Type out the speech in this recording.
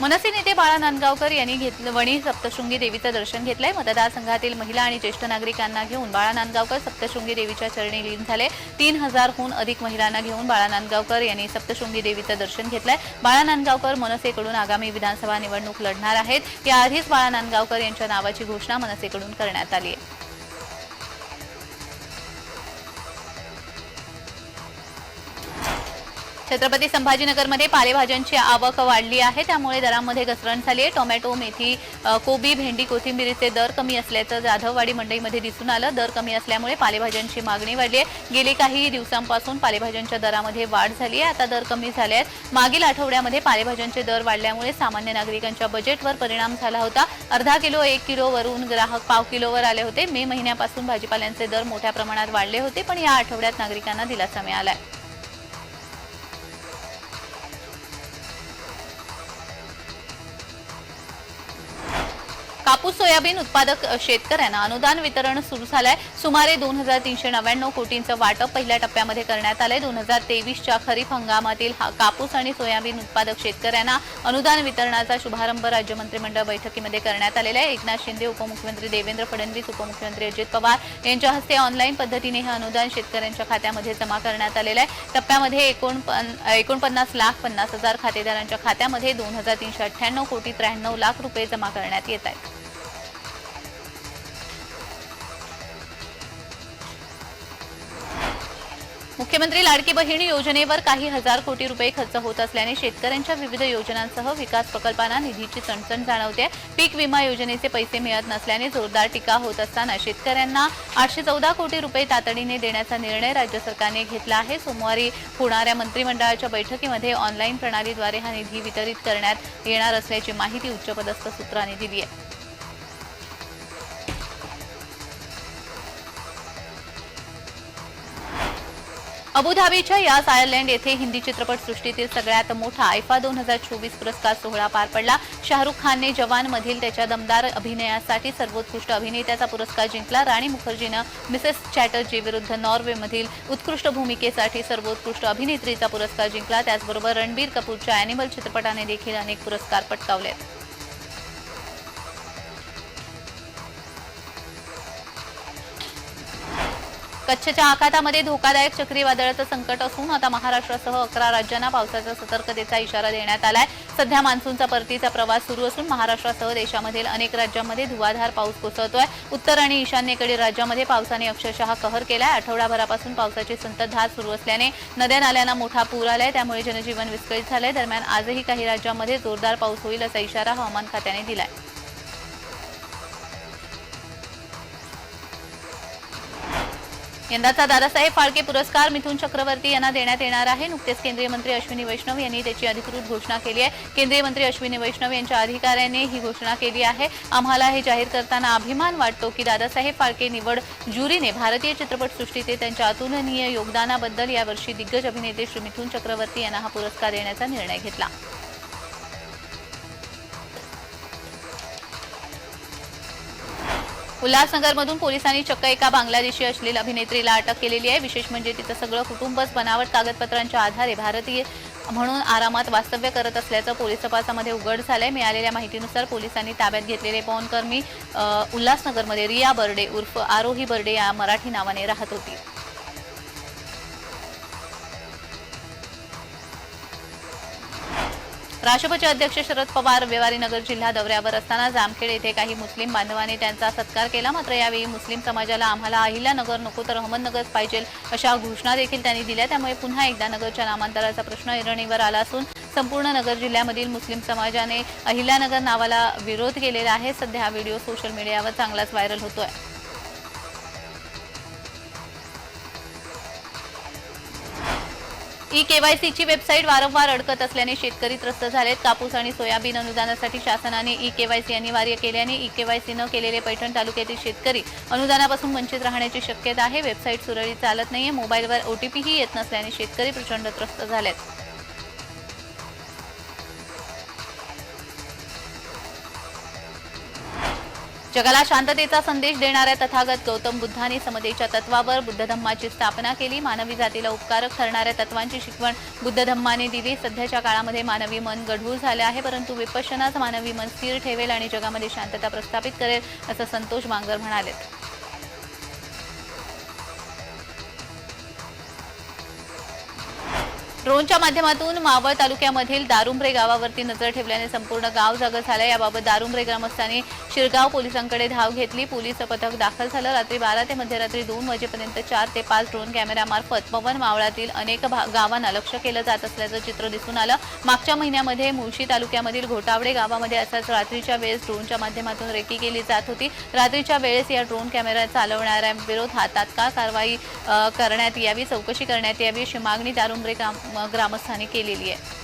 मनसे नेते बाळा नांदगावकर यांनी घेतलं वणी सप्तशृंगी देवीचं दर्शन घेतलंय. मतदारसंघातील महिला आणि ज्येष्ठ नागरिकांना घेऊन बाळा नांदगावकर सप्तशृंगी देवीच्या चरणी लीन झाले. तीन हजारहून अधिक महिलांना घेऊन बाळा नांदगावकर यांनी सप्तशृंगी देवीचं दर्शन घेतलंय. बाळा नांदगावकर मनसेकडून आगामी विधानसभा निवडणूक लढणार आहेत. याआधीच बाळा नांदगावकर यांच्या नावाची घोषणा मनसेकडून करण्यात आली आहे. छत्रपती संभाजीनगरमध्ये पालेभाज्यांची आवक वाढली आहे. त्यामुळे दरांमध्ये घसरण झाली आहे. टोमॅटो मेथी कोबी भेंडी कोथिंबीरीचे दर कमी असल्याचं जाधववाडी मंडईमध्ये दिसून आलं. दर कमी असल्यामुळे पालेभाज्यांची मागणी वाढली आहे. गेले काही दिवसांपासून पालेभाज्यांच्या दरामध्ये वाढ झाली आहे. आता दर कमी झाले आहेत. मागील आठवड्यामध्ये पालेभाज्यांचे दर वाढल्यामुळे सामान्य नागरिकांच्या बजेटवर परिणाम झाला होता. अर्धा किलो एक किलोवरून ग्राहक पाव किलोवर आले होते. मे महिन्यापासून भाजीपाल्यांचे दर मोठ्या प्रमाणात वाढले होते पण या आठवड्यात नागरिकांना दिलासा मिळाला आहे. कापूस सोयाबीन उत्पादक शेतकऱ्यांना अनुदान वितरण सुरू झालंय. सुमारे दोन हजार तीनशे नव्याण्णव कोटींचं वाटप पहिल्या टप्प्यामध्ये करण्यात आलंय. दोन हजार तेवीसच्या खरीप हंगामातील हा कापूस आणि सोयाबीन उत्पादक शेतकऱ्यांना अनुदान वितरणाचा शुभारंभ राज्य मंत्रिमंडळ बैठकीमध्ये करण्यात आलेला आहे. एकनाथ शिंदे उपमुख्यमंत्री देवेंद्र फडणवीस उपमुख्यमंत्री अजित पवार यांच्या हस्ते ऑनलाईन पद्धतीने हे अनुदान शेतकऱ्यांच्या खात्यामध्ये जमा करण्यात आलेलं आहे. टप्प्यामध्ये एकोणपन्नास लाख पन्नास हजार खातेदारांच्या खात्यामध्ये दोन हजार तीनशे अठ्ठ्याण्णव कोटी त्र्याण्णव लाख रुपये जमा करण्यात येत आहेत. मुख्यमंत्री लाडकी बहिणी योजनेवर काही हजार कोटी रुपये खर्च होत असल्याने शेतकऱ्यांच्या विविध योजनांसह विकास प्रकल्पांना निधीची चणचण जाणवते. पीक विमा योजनेचे पैसे मिळत नसल्याने जोरदार टीका होत असताना शेतकऱ्यांना आठशे चौदा कोटी रुपये तातडीने देण्याचा निर्णय राज्य सरकारने घेतला आहे. सोमवारी होणाऱ्या मंत्रिमंडळाच्या बैठकीमध्ये ऑनलाईन प्रणालीद्वारे हा निधी वितरित करण्यात येणार असल्याची माहिती उच्चपदस्थ सूत्रांनी दिली आहे. अबुधाबीच्या यास आयर्लंड येथे हिंदी चित्रपटसृष्टीतील सगळ्यात मोठा आयफा दोन हजार चोवीस पुरस्कार सोहळा पार पडला. शाहरुख खानने जवानमधील त्याच्या दमदार अभिनयासाठी सर्वोत्कृष्ट अभिनेत्याचा पुरस्कार जिंकला. राणी मुखर्जीनं मिसेस चॅटर्जी विरुद्ध नॉर्वेमधील उत्कृष्ट भूमिकेसाठी सर्वोत्कृष्ट अभिनेत्रीचा पुरस्कार जिंकला. त्याचबरोबर रणबीर कपूरच्या अॅनिमल चित्रपटाने देखील अनेक पुरस्कार पटकावलेत. कच्छच्या आखातामध्ये धोकादायक चक्रीवादळाचं संकट असून आता महाराष्ट्रासह अकरा राज्यांना पावसाचा सतर्कतेचा इशारा देण्यात आलाय. सध्या मान्सूनचा परतीचा प्रवास सुरू असून महाराष्ट्रासह देशामधील अनेक राज्यांमध्ये धुवाधार पाऊस कोसळतोय. उत्तर आणि ईशान्येकडील राज्यामध्ये पावसाने अक्षरशः कहर केलाय. आठवडाभरापासून पावसाची संततधार सुरू असल्याने नद्या नाल्यांना मोठा पूर आलाय. त्यामुळे जनजीवन विस्कळीत झालंय. दरम्यान आजही काही राज्यांमध्ये जोरदार पाऊस होईल असा इशारा हवामान खात्याने दिलाय. यंदाचा दादासाहेब फाळके पुरस्कार मिथुन चक्रवर्ती यांना देण्यात येणार आहे. नुकतेच केंद्रीय मंत्री अश्विनी वैष्णव यांनी त्याची अधिकृत घोषणा केली आहे. केंद्रीय मंत्री अश्विनी वैष्णव यांच्या अधिकाऱ्याने ही घोषणा केली आहे. आम्हाला हे जाहीर करताना अभिमान वाटतो की दादासाहेब फाळके निवड ज्युरीने भारतीय चित्रपटसृष्टीचे त्यांच्या अतुलनीय योगदानाबद्दल यावर्षी दिग्गज अभिनेते श्री मिथुन चक्रवर्ती यांना हा पुरस्कार देण्याचा निर्णय घेतला. उल्हासनगरमधून पोलिसांनी चक्क एका बांगलादेशी असलेल्या अभिनेत्रीला अटक केलेली आहे. विशेष म्हणजे तिचं सगळं कुटुंबच बनावट कागदपत्रांच्या आधारे भारतीय म्हणून आरामात वास्तव्य करत असल्याचं पोलीस तपासामध्ये उघड झालंय. मिळालेल्या माहितीनुसार पोलिसांनी ताब्यात घेतलेले पवनकर्मी उल्हासनगरमध्ये रिया बर्डे उर्फ आरोही बर्डे या मराठी नावाने राहत होती. राष्ट्रपती अध्यक्ष शरद पवार रविवारी नगर जिल्हा दौऱ्यावर असताना जामखेड येथे काही मुस्लिम बांधवांनी त्यांचा सत्कार केला. मात्र यावेळी मुस्लिम समाजाला आम्हाला अहिल्यानगर नको तर अहमदनगर पाहिजे अशा घोषणा देखील त्यांनी दिल्या. त्यामुळे पुन्हा एकदा नगरच्या नामांतराचा प्रश्न ऐरणीवर आला असून संपूर्ण नगर जिल्ह्यामधील मुस्लिम समाजाने अहिल्यानगर नावाला विरोध केलेला आहे. सध्या हा व्हिडिओ सोशल मीडियावर चांगलाच व्हायरल होतोय. ई केवायसीची वेबसाईट वारंवार अडकत असल्याने शेतकरी त्रस्त झालेत. कापूस आणि सोयाबीन अनुदानासाठी शासनाने ई केवायसी अनिवार्य केल्याने ई केवायसी न केलेले पैठण तालुक्यातील शेतकरी अनुदानापासून वंचित राहण्याची शक्यता आहे. वेबसाईट सुरळीत चालत नाहीये. मोबाईलवर ओटीपीही येत नसल्याने शेतकरी प्रचंड त्रस्त झालेत. जगाला शांततेचा संदेश देणाऱ्या तथागत गौतम बुद्धांनी समतेच्या तत्वावर बुद्ध धम्माची स्थापना केली. मानवी जातीला उपकारक ठरणाऱ्या तत्वांची शिकवण बुद्ध धम्माने दिली. सध्याच्या काळामध्ये मानवी मन गढूळ झाले आहे परंतु विपशनाच मानवी मन स्थिर ठेवेल आणि जगामध्ये शांतता प्रस्थापित करेल असं संतोष बांगर म्हणाले ड्रोनच्या माध्यमातून मावळ तालुक्यामधील दारुंब्रे गावावरती नजर ठेवल्याने संपूर्ण गाव जागं झालं याबाबत दारुंब्रे ग्रामस्थांनी शिरगाव पोलिसांकडे धाव घेतली. पोलीस पथक दाखल झालं. रात्री बारा ते मध्यरात्री दोन वाजेपर्यंत चार ते पाच ड्रोन कॅमेऱ्यामार्फत पवन मावळातील अनेक भा- गावांना लक्ष केलं जात असल्याचं चित्र दिसून आलं. मागच्या महिन्यामध्ये मुळशी तालुक्यामधील घोटावडे गावामध्ये असाच रात्रीच्या वेळेस ड्रोनच्या माध्यमातून रेकी केली जात होती. रात्रीच्या वेळेस या ड्रोन कॅमेरा चालवणाऱ्यांविरोधात तात्काळ कारवाई करण्यात यावी चौकशी करण्यात यावी अशी मागणी दारुंब्रे ग्राम- ग्रामस्थांनी केलेली आहे.